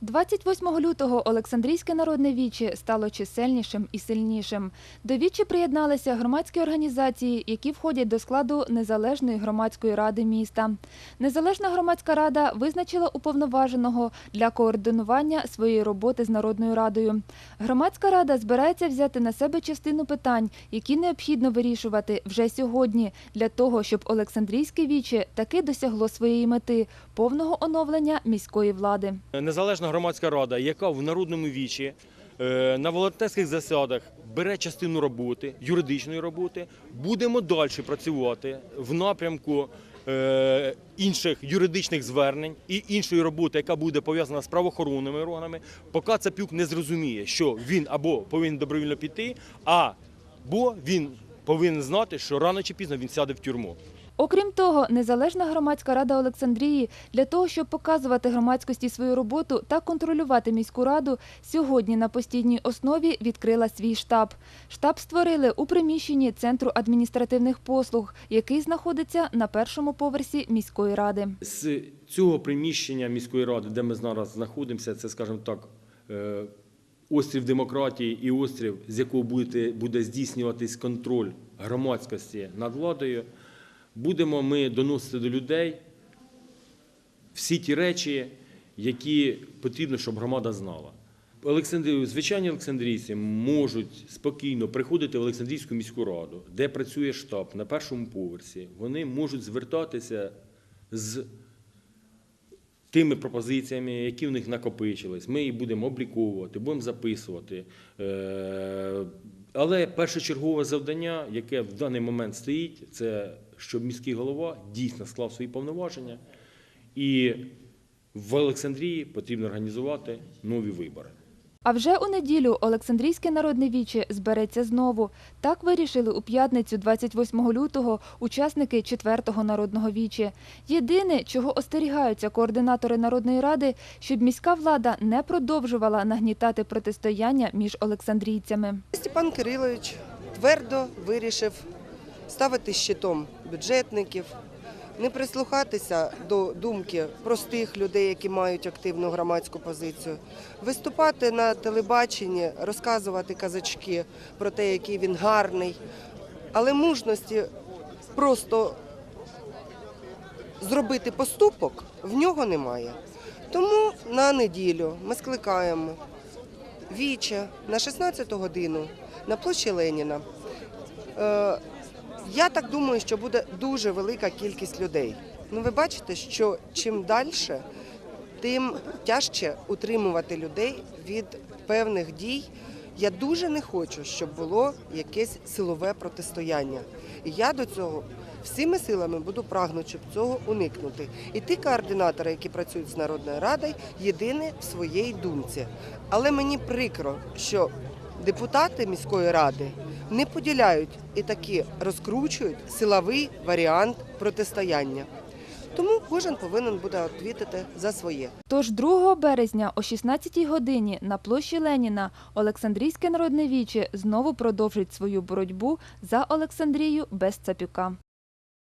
28 лютого Олександрійське народне віче стало чисельнішим і сильнішим. До вічі приєдналися громадські організації, які входять до складу Незалежної громадської ради міста. Незалежна громадська рада визначила уповноваженого для координування своєї роботи з Народною радою. Громадська рада збирається взяти на себе частину питань, які необхідно вирішувати вже сьогодні, для того, щоб Олександрійське віче таки досягло своєї мети повного оновлення міської влади. Незалежна громадська рада, яка в народному вічі е, на волонтерських засадах бере частину роботи, юридичної роботи, будемо далі працювати в напрямку е, інших юридичних звернень і іншої роботи, яка буде пов'язана з правоохоронними органами, поки Цапюк не зрозуміє, що він або повинен добровільно піти, або він повинен знати, що рано чи пізно він сяде в тюрму. Окрім того, Незалежна громадська рада Олександрії для того, щоб показувати громадськості свою роботу та контролювати міську раду, сьогодні на постійній основі відкрила свій штаб. Штаб створили у приміщенні Центру адміністративних послуг, який знаходиться на першому поверсі міської ради. З цього приміщення міської ради, де ми зараз знаходимося, це, скажімо так, е, острів демократії і острів, з якого буде, буде здійснюватись контроль громадськості над владою, будемо ми доносити до людей всі ті речі, які потрібно, щоб громада знала. Олександрію, звичайні олександрійці можуть спокійно приходити в Олександрійську міську раду, де працює штаб на першому поверсі. Вони можуть звертатися з тими пропозиціями, які в них накопичились. Ми їх будемо обліковувати, будемо записувати. Е, Але першочергове завдання, яке в даний момент стоїть, це щоб міський голова дійсно склав свої повноваження, і в Олександрії потрібно організувати нові вибори. А вже у неділю Олександрійське народне віче збереться знову. Так вирішили у п'ятницю, 28 лютого, учасники 4-го народного віче. Єдине, чого остерігаються координатори народної ради, щоб міська влада не продовжувала нагнітати протистояння між олександрійцями. Степан Кирилович твердо вирішив ставити щитом бюджетників, не прислухатися до думки простих людей, які мають активну громадську позицію, виступати на телебаченні, розказувати казачки про те, який він гарний, але мужності просто зробити поступок в нього немає. Тому на неділю ми скликаємо Віче на 16 годину на площі Леніна. Я так думаю, що буде дуже велика кількість людей. Ну, ви бачите, що чим далі, тим тяжче утримувати людей від певних дій. Я дуже не хочу, щоб було якесь силове протистояння. І я до цього всіми силами буду прагнути, щоб цього уникнути. І ті координатори, які працюють з Народною Радою, єдині в своїй думці. Але мені прикро, що депутати міської ради не поділяють і таки розкручують силовий варіант протистояння. Тому кожен повинен буде відповідати за своє. Тож 2 березня о 16 годині на площі Леніна Олександрійське народне віче знову продовжить свою боротьбу за Олександрію без Цапюка.